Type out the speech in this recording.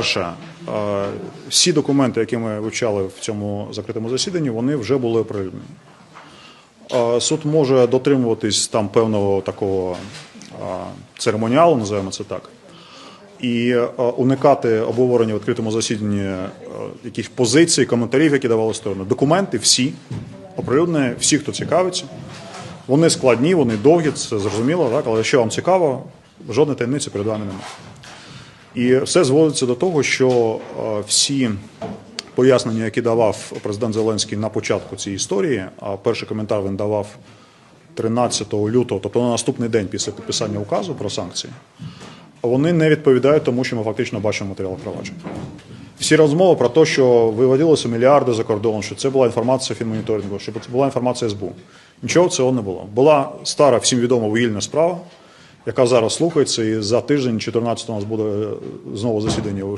Перше, е, всі документи, які ми вивчали в цьому закритому засіданні, вони вже були оприлюднені. Е, Суд може дотримуватись там певного такого е, церемоніалу, називаємо це так, і уникати обговорення в відкритому засіданні якихось позицій, коментарів, які давали сторони. Документи всі оприлюднені, всі, хто цікавиться. Вони складні, вони довгі, це зрозуміло, так? але якщо вам цікаво, жодної таємниці перед вами немає. І все зводиться до того, що е, всі пояснення, які давав президент Зеленський на початку цієї історії, а перший коментар він давав 13 лютого, тобто на наступний день після підписання указу про санкції, вони не відповідають тому, що ми фактично бачимо в матеріалах провадження. Всі розмови про те, що виводилося мільярди за кордон, що це була інформація фінмоніторингу, що це була інформація СБУ. Нічого цього не було. Була стара, всім відома вугільна справа, яка зараз слухається, і за тиждень, 14 у нас буде е, знову засідання у